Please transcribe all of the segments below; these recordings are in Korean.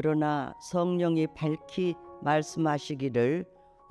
그러나 성령이 밝히 말씀하시기를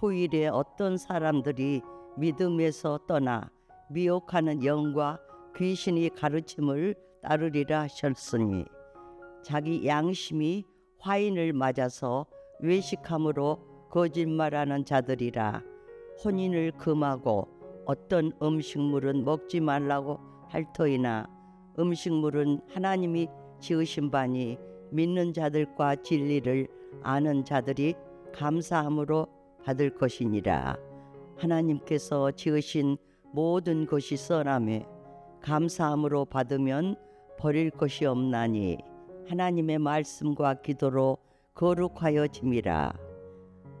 후일에 어떤 사람들이 믿음에서 떠나 미혹하는 영과 귀신이 가르침을 따르리라 하셨으니 자기 양심이 화인을 맞아서 외식함으로 거짓말하는 자들이라 혼인을 금하고 어떤 음식물은 먹지 말라고 할 터이나 음식물은 하나님이 지으신 바니 믿는 자들과 진리를 아는 자들이 감사함으로 받을 것이니라. 하나님께서 지으신 모든 것이 선함에 감사함으로 받으면 버릴 것이 없나니 하나님의 말씀과 기도로 거룩하여짐이라.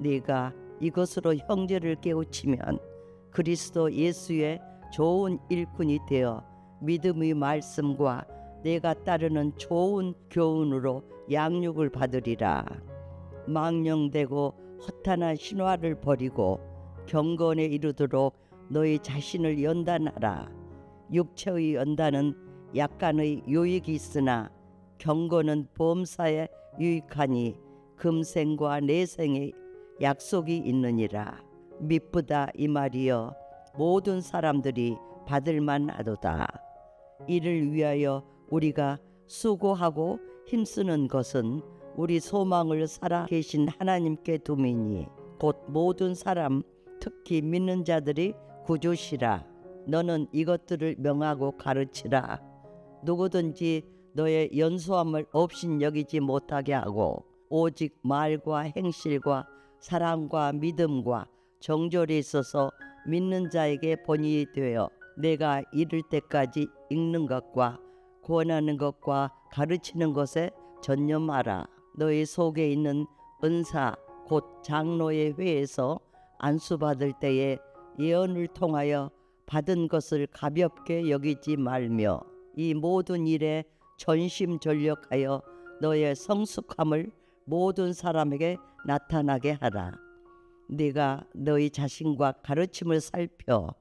네가 이것으로 형제를 깨우치면 그리스도 예수의 좋은 일꾼이 되어 믿음의 말씀과 내가 따르는 좋은 교훈으로 양육을 받으리라. 망령되고 허탄한 신화를 버리고 경건에 이르도록 너희 자신을 연단하라. 육체의 연단은 약간의 유익이 있으나 경건은 범사에 유익하니 금생과 내생의 약속이 있느니라. 미쁘다 이 말이여. 모든 사람들이 받을 만하도다. 이를 위하여 우리가 수고하고 힘쓰는 것은 우리 소망을 살아 계신 하나님께 두미니 곧 모든 사람 특히 믿는 자들이 구주시라. 너는 이것들을 명하고 가르치라. 누구든지 너의 연소함을 없인 여기지 못하게 하고 오직 말과 행실과 사랑과 믿음과 정절이 있어서 믿는 자에게 본이 되어 내가 이를 때까지 읽는 것과 권하는 것과 가르치는 것에 전념하라. 너희 속에 있는 은사 곧 장로의 회에서 안수 받을 때에 예언을 통하여 받은 것을 가볍게 여기지 말며 이 모든 일에 전심전력하여 너의 성숙함을 모든 사람에게 나타나게 하라. 네가 너희 자신과 가르침을 살펴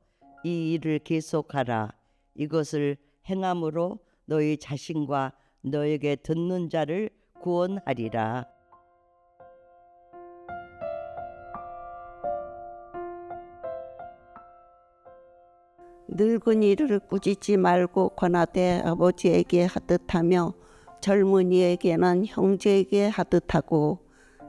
이 일을 계속하라. 이것을 행함으로 너희 자신과 너에게 듣는 자를 구원하리라. 늙은이를 꾸짖지 말고 권하되 아버지에게 하듯 하며 젊은이에게는 형제에게 하듯 하고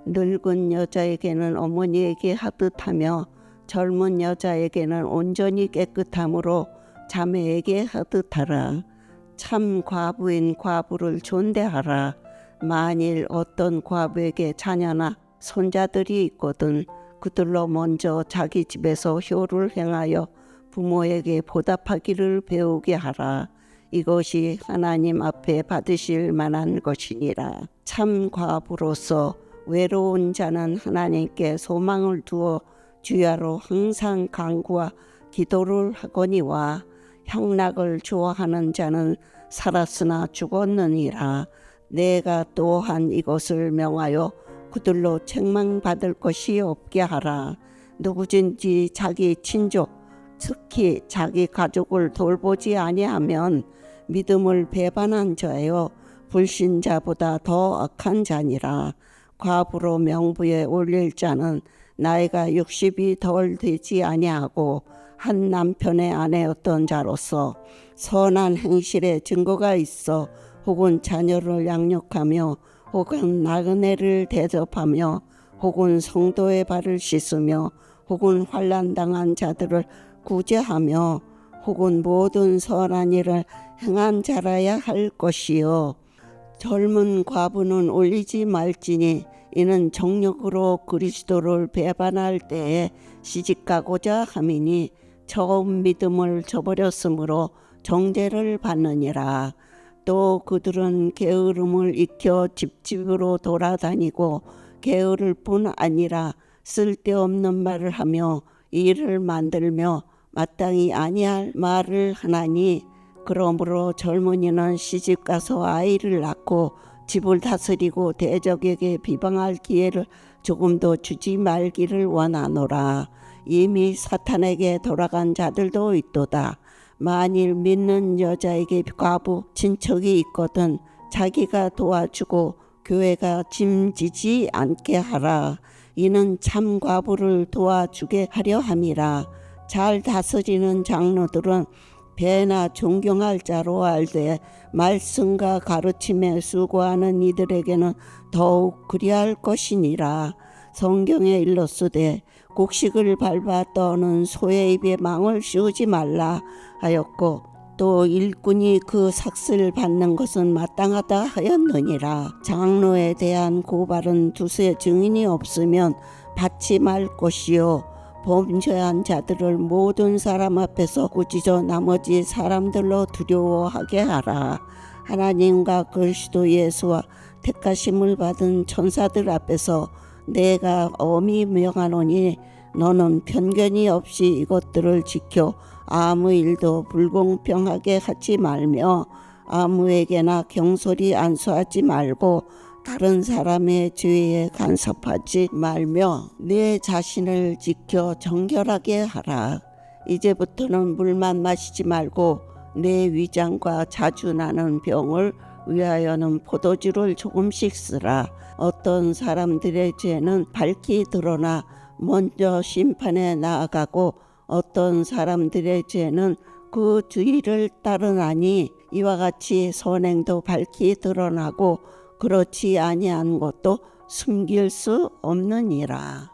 늙은 여자에게는 어머니에게 하듯 하며 젊은 여자에게는 온전히 깨끗함으로 자매에게 하듯 하라. 참 과부인 과부를 존대하라. 만일 어떤 과부에게 자녀나 손자들이 있거든 그들로 먼저 자기 집에서 효를 행하여 부모에게 보답하기를 배우게 하라. 이것이 하나님 앞에 받으실 만한 것이니라. 참 과부로서 외로운 자는 하나님께 소망을 두어 주야로 항상 강구와 기도를 하거니와 향락을 좋아하는 자는 살았으나 죽었느니라. 내가 또한 이것을 명하여 그들로 책망받을 것이 없게 하라. 누구든지 자기 친족 특히 자기 가족을 돌보지 아니하면 믿음을 배반한 자여 불신자보다 더 악한 자니라. 과부로 명부에 올릴 자는 나이가 60이 덜 되지 아니하고 한 남편의 아내였던 자로서 선한 행실에 증거가 있어 혹은 자녀를 양육하며 혹은 나그네를 대접하며 혹은 성도의 발을 씻으며 혹은 환란 당한 자들을 구제하며 혹은 모든 선한 일을 행한 자라야 할 것이요. 젊은 과부는 올리지 말지니 이는 정력으로 그리스도를 배반할 때에 시집가고자 함이니 처음 믿음을 저버렸으므로 정죄를 받느니라 또 그들은 게으름을 익혀 집집으로 돌아다니고 게으를 뿐 아니라 쓸데없는 말을 하며 일을 만들며 마땅히 아니할 말을 하나니 그러므로 젊은이는 시집 가서 아이를 낳고 집을 다스리고 대적에게 비방할 기회를 조금도 주지 말기를 원하노라. 이미 사탄에게 돌아간 자들도 있도다. 만일 믿는 여자에게 과부 친척이 있거든 자기가 도와주고 교회가 짐지지 않게 하라. 이는 참 과부를 도와주게 하려 함이라. 잘 다스리는 장로들은 배나 존경할 자로 알되 말씀과 가르침에 수고하는 이들에게는 더욱 그리할 것이니라. 성경에 일렀으되 곡식을 밟아 떠는 소의 입에 망을 씌우지 말라 하였고 또 일꾼이 그 삭슬 받는 것은 마땅하다 하였느니라. 장로에 대한 고발은 두세 증인이 없으면 받지 말 것이요. 범죄한 자들을 모든 사람 앞에서 꾸짖어 나머지 사람들로 두려워하게 하라. 하나님과 그리스도 예수와 택하심을 받은 천사들 앞에서 내가 엄히 명하노니 너는 편견이 없이 이것들을 지켜 아무 일도 불공평하게 하지 말며 아무에게나 경솔히 안수하지 말고 다른 사람의 죄에 간섭하지 말며 내 자신을 지켜 정결하게 하라. 이제부터는 물만 마시지 말고 내 위장과 자주 나는 병을 위하여는 포도주를 조금씩 쓰라. 어떤 사람들의 죄는 밝히 드러나 먼저 심판에 나아가고 어떤 사람들의 죄는 그 주의를 따르나니 이와 같이 선행도 밝히 드러나고 그렇지 아니한 것도 숨길 수 없느니라.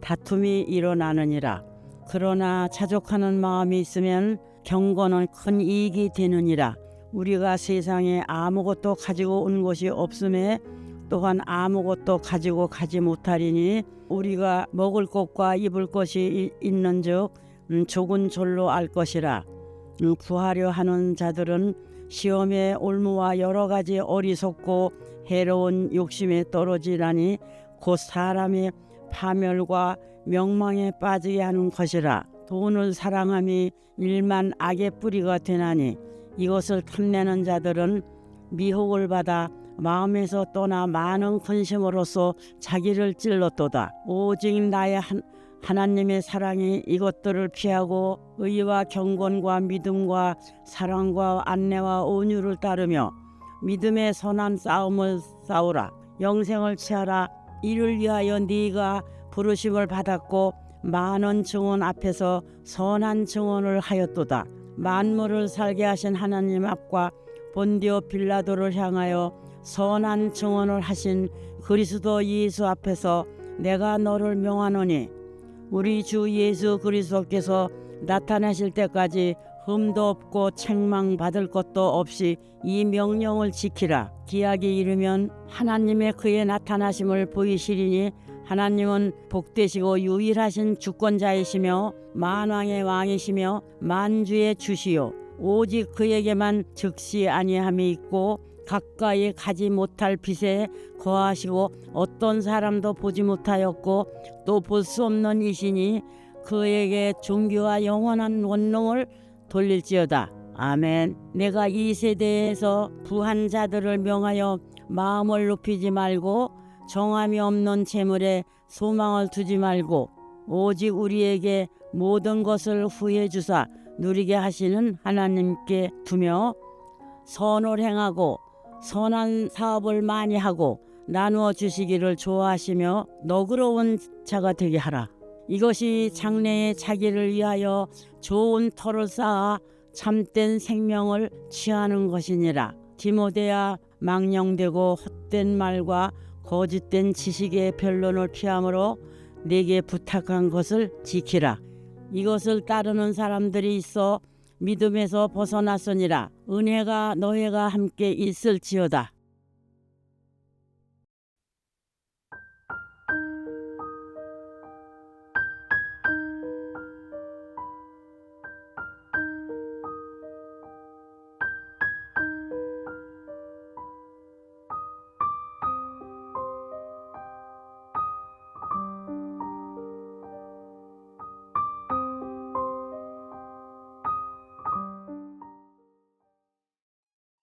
다툼이 일어나느니라. 그러나 자족하는 마음이 있으면 경건은 큰 이익이 되느니라. 우리가 세상에 아무것도 가지고 온 것이 없음에 또한 아무것도 가지고 가지 못하리니 우리가 먹을 것과 입을 것이 이- 있는즉 음, 조금 졸로 알 것이라. 음, 구하려 하는 자들은 시험에 올무와 여러 가지 어리석고 해로운 욕심에 떨어지라니 곧 사람의 파멸과 명망에 빠지게 하는 것이라 돈을 사랑함이 일만 악의 뿌리가 되나니 이것을 탐내는 자들은 미혹을 받아 마음에서 떠나 많은 근심으로써 자기를 찔렀도다. 오직 나의 한, 하나님의 사랑이 이것들을 피하고 의와 경건과 믿음과 사랑과 안내와 온유를 따르며 믿음의 선한 싸움을 싸우라. 영생을 취하라 이를 위하여 네가 부르심을 받았고 많은 증언 앞에서 선한 증언을 하였도다. 만물을 살게 하신 하나님 앞과 본디오 빌라도를 향하여 선한 증언을 하신 그리스도 예수 앞에서 내가 너를 명하노니 우리 주 예수 그리스도께서 나타나실 때까지 흠도 없고 책망 받을 것도 없이 이 명령을 지키라. 기약이 이르면 하나님의 그의 나타나심을 보이시리니 하나님은 복되시고 유일하신 주권자이시며 만왕의 왕이시며 만주의 주시요 오직 그에게만 즉시 아니함이 있고 가까이 가지 못할 빛에 거하시고 어떤 사람도 보지 못하였고 또 볼 수 없는 이시니 그에게 종교와 영원한 원능을 돌릴지어다. 아멘. 내가 이 세대에서 부한 자들을 명하여 마음을 높이지 말고 정함이 없는 재물에 소망을 두지 말고 오직 우리에게 모든 것을 후해 주사 누리게 하시는 하나님께 두며 선을 행하고 선한 사업을 많이 하고 나누어 주시기를 좋아하시며 너그러운 자가 되게 하라. 이것이 장래에 자기를 위하여 좋은 터를 쌓아 참된 생명을 취하는 것이니라. 디모데야 망령되고 헛된 말과 거짓된 지식의 변론을 피함으로 내게 부탁한 것을 지키라. 이것을 따르는 사람들이 있어 믿음에서 벗어났으니라. 은혜가 너희가 함께 있을지어다.